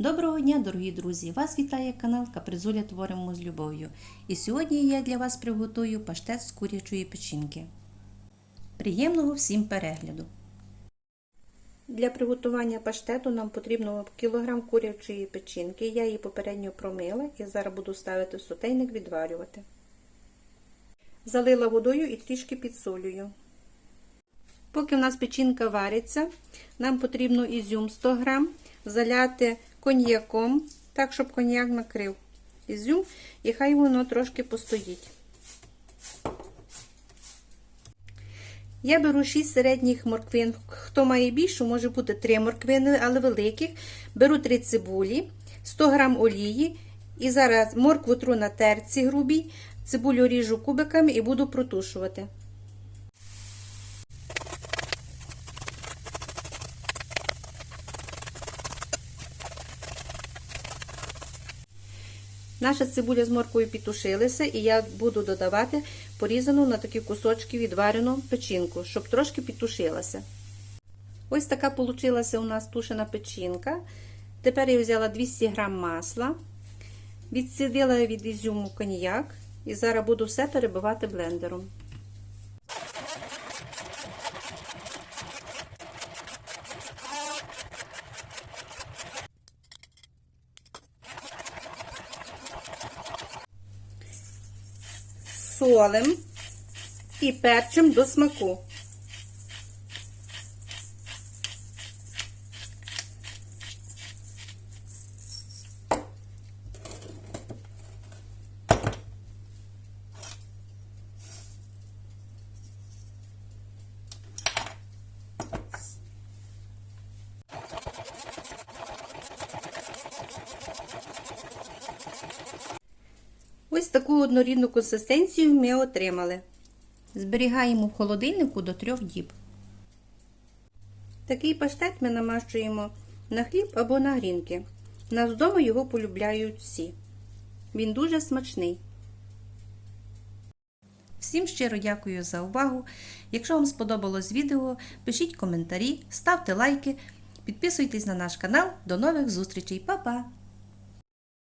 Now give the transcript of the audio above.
Доброго дня, дорогі друзі! Вас вітає канал Капризуля Творимо з любов'ю. І сьогодні я для вас приготую паштет з курячої печінки. Приємного всім перегляду! Для приготування паштету нам потрібно кілограм курячої печінки. Я її попередньо промила і зараз буду ставити в сотейник відварювати. Залила водою і трішки підсолюю. Поки в нас печінка вариться, нам потрібно ізюм 100 грам заляти коньяком, так, щоб коньяк накрив ізюм, і хай воно трошки постоїть. Я беру 6 середніх морквин. Хто має більшу, може бути 3 морквини, але великих. Беру 3 цибулі, 100 грам олії. І зараз моркву тру на терці грубій, цибулю ріжу кубиками і буду протушувати. Наша цибуля з морквою підтушилася, і я буду додавати порізану на такі кусочки відварену печінку, щоб трошки підтушилася. Ось така вийшла у нас тушена печінка. Тепер я взяла 200 г масла, відсідила від ізюму коньяк і зараз буду все перебивати блендером. Солим і перчим до смаку. Ось таку однорідну консистенцію ми отримали. Зберігаємо в холодильнику до трьох діб. Такий паштет ми намащуємо на хліб або на грінки. Нас вдома його полюбляють всі. Він дуже смачний. Всім щиро дякую за увагу. Якщо вам сподобалось відео, пишіть коментарі, ставте лайки, підписуйтесь на наш канал. До нових зустрічей, Па-па!